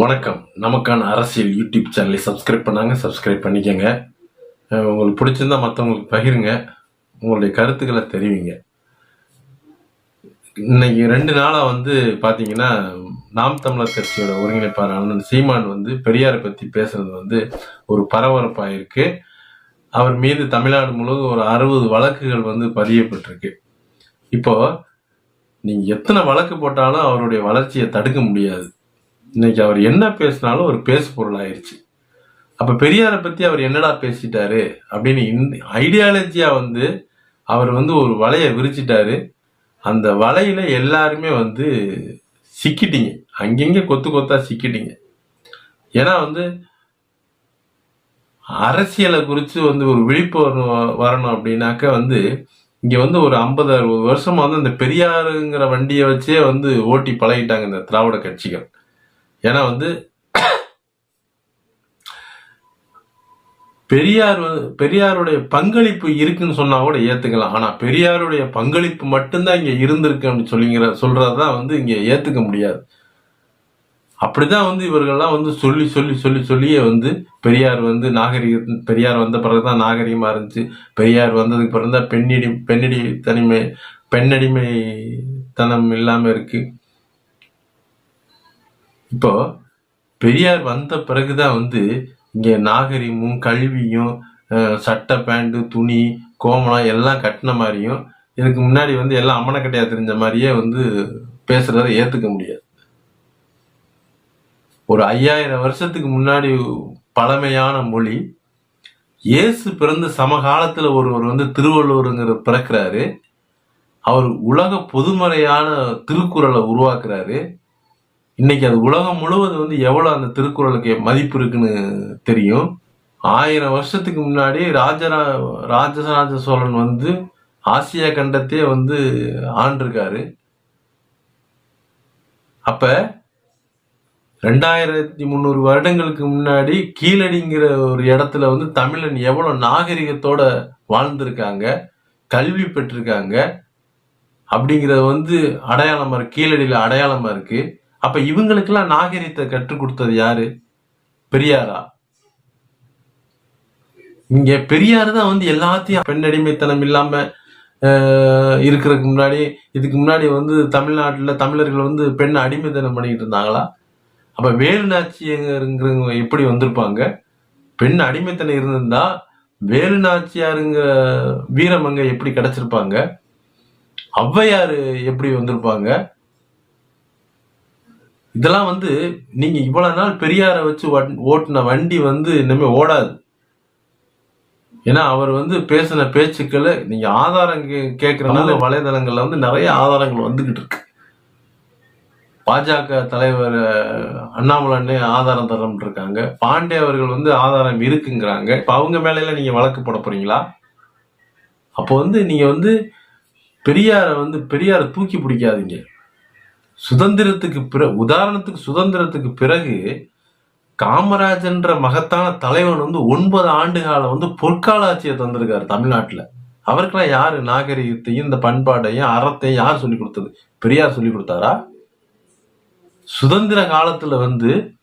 வணக்கம். நமக்கான அரசியல் யூடியூப் சேனலை சப்ஸ்கிரைப் பண்ணாங்க சப்ஸ்கிரைப் பண்ணிக்கோங்க. உங்களுக்கு பிடிச்சிருந்தா மற்றவங்களுக்கு பகிருங்க. உங்களுடைய கருத்துக்களை தெரிவிங்க. இன்னைக்கு ரெண்டு நாளாக வந்து பார்த்தீங்கன்னா நாம் தமிழர் கட்சியோட ஒருங்கிணைப்பாளர் அண்ணன் சீமான் வந்து பெரியாரை பற்றி பேசுறது வந்து ஒரு பரபரப்பாக இருக்கு. அவர் மீது தமிழ்நாடு முழுவதும் ஒரு அறுபது வழக்குகள் வந்து பதியப்பட்டிருக்கு. இப்போ நீங்கள் எத்தனை வழக்கு போட்டாலும் அவருடைய வளர்ச்சியை தடுக்க முடியாது. இன்னைக்கு அவர் என்ன பேசினாலும் ஒரு பேசு பொருள் ஆயிருச்சு அப்ப பெரியாரை பத்தி அவர் என்னடா பேசிட்டாரு? அப்படின்னு இந் ஐடியாலஜியா வந்து அவர் வந்து ஒரு வலையை விரிச்சிட்டாரு. அந்த வலையில எல்லாருமே வந்து சிக்கிட்டீங்க. அங்கங்க கொத்து கொத்தா சிக்கிட்டீங்க. ஏன்னா வந்து அரசியலை குறித்து வந்து ஒரு விழிப்புணர்வு வரணும் அப்படின்னாக்க வந்து இங்கே வந்து ஒரு ஐம்பது அறுபது வருஷமாக வந்து இந்த பெரியாருங்கிற வண்டியை வச்சே வந்து ஓட்டி பழகிட்டாங்க இந்த திராவிட கட்சிகள். ஏன்னா வந்து பெரியார் பெரியாருடைய பங்களிப்பு இருக்குன்னு சொன்னா கூட ஏத்துக்கலாம். ஆனா பெரியாருடைய பங்களிப்பு மட்டும்தான் இங்க இருந்திருக்கு அப்படின்னு சொல்லிங்கிற சொல்றதுதான் வந்து இங்க ஏத்துக்க முடியாது. அப்படிதான் வந்து இவர்கள்லாம் வந்து சொல்லி சொல்லி சொல்லி சொல்லியே வந்து பெரியார் வந்து நாகரிக பெரியார் வந்த பிறகுதான் நாகரிகமா இருந்துச்சு. பெரியார் வந்ததுக்கு பிறகுதான் பெண்ணடி பெண்ணடி தனிமை பெண்ணடிமை தனம் இல்லாம இருக்கு. இப்போ பெரியார் வந்த பிறகுதான் வந்து இங்கே நாகரிகமும் கல்வியும் சட்டை பேண்ட்டு துணி கோமணம் எல்லாம் கட்டின மாதிரியும் இதுக்கு முன்னாடி வந்து எல்லாம் அம்மனக்கட்டையாக தெரிஞ்ச மாதிரியே வந்து பேசுறதை ஏற்றுக்க முடியாது. ஒரு ஐயாயிரம் வருஷத்துக்கு முன்னாடி பழமையான மொழி இயேசு பிறந்து சமகாலத்தில் ஒருவர் வந்து திருவள்ளுவருங்கிற பிறக்கிறாரு. அவர் உலக பொதுமறையான திருக்குறளை உருவாக்குறாரு. இன்னைக்கு அது உலகம் முழுவதும் வந்து எவ்வளவு அந்த திருக்குறளுக்கு மதிப்பு இருக்குன்னு தெரியும். ஆயிரம் வருஷத்துக்கு முன்னாடி ராஜரா ராஜராஜ சோழன் வந்து ஆசியா கண்டத்தையே வந்து ஆண்டிருக்காரு. அப்ப ரெண்டாயிரத்தி முந்நூறு வருடங்களுக்கு முன்னாடி கீழடிங்கிற ஒரு இடத்துல வந்து தமிழன் எவ்வளவு நாகரிகத்தோட வாழ்ந்திருக்காங்க கல்வி பெற்றிருக்காங்க அப்படிங்கிறது வந்து அடையாளமா இருக்கு கீழடியில அடையாளமா இருக்கு. அப்ப இவங்களுக்கெல்லாம் நாகரிகத்தை கற்றுக் கொடுத்தது யாரு? பெரியாரா? இங்க பெரியார் தான் வந்து எல்லாத்தையும் பெண் அடிமைத்தனம் இல்லாம இருக்கிறதுக்கு முன்னாடி இதுக்கு முன்னாடி வந்து தமிழ்நாட்டில் தமிழர்கள் வந்து பெண் அடிமைத்தனம் பண்ணிட்டு இருந்தாங்களா? அப்ப வேலு நாச்சியாருங்கிறவங்க எப்படி வந்திருப்பாங்க? பெண் அடிமைத்தனம் இருந்திருந்தா வேலு நாச்சியாருங்க வீரமங்க எப்படி கிடைச்சிருப்பாங்க? ஔவையாரு எப்படி வந்திருப்பாங்க? இதெல்லாம் வந்து நீங்க இவ்வளவு நாள் பெரியாரை வச்சு ஓட்டுன வண்டி வந்து இனிமே ஓடாது. ஏன்னா அவர் வந்து பேசின பேச்சுக்களை நீங்க ஆதாரம் கே- கேட்கறதுனால வலைதளங்கள்ல வந்து நிறைய ஆதாரங்கள் வந்துகிட்டு இருக்கு. பாஜக தலைவர் அண்ணாமலை ஆதாரம் தரம் இருக்காங்க. பாண்டே அவர்கள் வந்து ஆதாரம் இருக்குங்கிறாங்க. இப்ப அவங்க மேல எல்லாம் நீங்க வழக்கு போட போறீங்களா? அப்போ வந்து நீங்க வந்து பெரியாரை வந்து பெரியாரை தூக்கி பிடிக்காதீங்க. சுதந்திரத்துக்கு பிற உதாரணத்துக்கு சுதந்திரத்துக்கு பிறகு காமராஜன்ற மகத்தான தலைவன் வந்து ஒன்பது ஆண்டு காலம் வந்து பொற்கால ஆட்சியை தந்திருக்காரு தமிழ்நாட்டுல. அவருக்கெல்லாம் யாரு நாகரிகத்தையும் இந்த பண்பாட்டையும் அறத்தையும் யார் சொல்லி கொடுத்தது? பெரியார் சொல்லி கொடுத்தாரா? சுதந்திர காலத்துல வந்து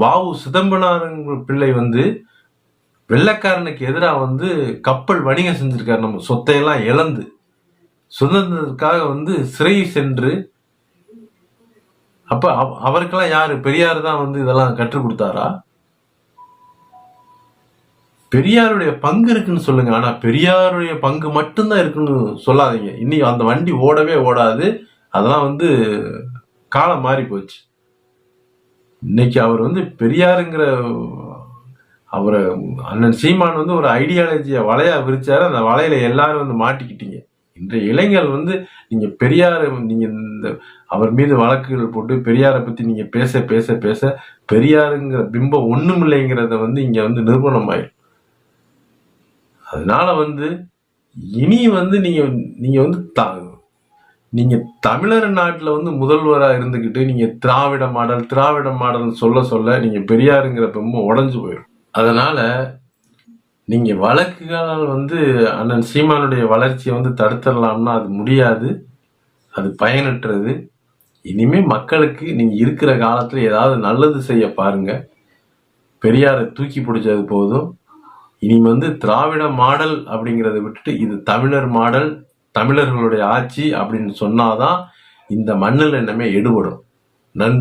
வாவு சிதம்பரம் பிள்ளை வந்து வெள்ளக்காரனுக்கு எதிராக வந்து கப்பல் வணிகம் செஞ்சிருக்காரு நம்ம சொத்தையெல்லாம் இழந்து. சுதந்திரத்துக்காக வந்து சிறை சென்று அப்ப அவ- அவருக்கெல்லாம் யாரு? பெரியார் தான் வந்து இதெல்லாம் கற்றுக் கொடுத்தாரா? பெரியாருடைய பங்கு இருக்குன்னு சொல்லுங்க. ஆனா பெரியாருடைய பங்கு மட்டும்தான் இருக்குன்னு சொல்லாதீங்க. இன்னி அந்த வண்டி ஓடவே ஓடாது. அதெல்லாம் வந்து காலம் மாறி போச்சு. இன்னைக்கு அவர் வந்து பெரியாருங்கிற அவரை அண்ணன் சீமான் வந்து ஒரு ஐடியாலஜியை வலையா விரிச்சாரு. அந்த வலையில எல்லாரும் வந்து மாட்டிக்கிட்டீங்க. இன்றைய இளைஞர் வந்து நீங்க பெரியார் நீங்க இந்த அவர் மீது வழக்குகள் போட்டு பெரியாரை பத்தி நீங்க பேச பேச பேச பெரியாருங்கிற பிம்பம் ஒண்ணுமில்லைங்கிறத வந்து இங்க வந்து நிறுவனம் ஆயிடும் அதனால வந்து இனி வந்து நீங்க நீங்க வந்து த- நீங்க தமிழர் நாட்டில் வந்து முதல்வராக இருந்துக்கிட்டு நீங்க திராவிட மாடல் திராவிட மாடல் சொல்ல சொல்ல நீங்க பெரியாருங்கிற பிம்பம் உடஞ்சு போயிடும் அதனால நீங்கள் வழக்குகளால் வந்து அண்ணன் சீமானுடைய வளர்ச்சியை வந்து தடுத்துடலாம்னா அது முடியாது. அது பயனற்றது. இனிமே மக்களுக்கு நீங்கள் இருக்கிற காலத்தில் ஏதாவது நல்லது செய்ய பாருங்க. பெரியாரை தூக்கி பிடிச்சது போதும். இனி வந்து திராவிட மாடல் அப்படிங்கிறத விட்டுட்டு இது தமிழர் மாடல் தமிழர்களுடைய ஆட்சி அப்படின்னு சொன்னாதான் இந்த மண்ணில் என்னமே எடுபடும் நன்றி.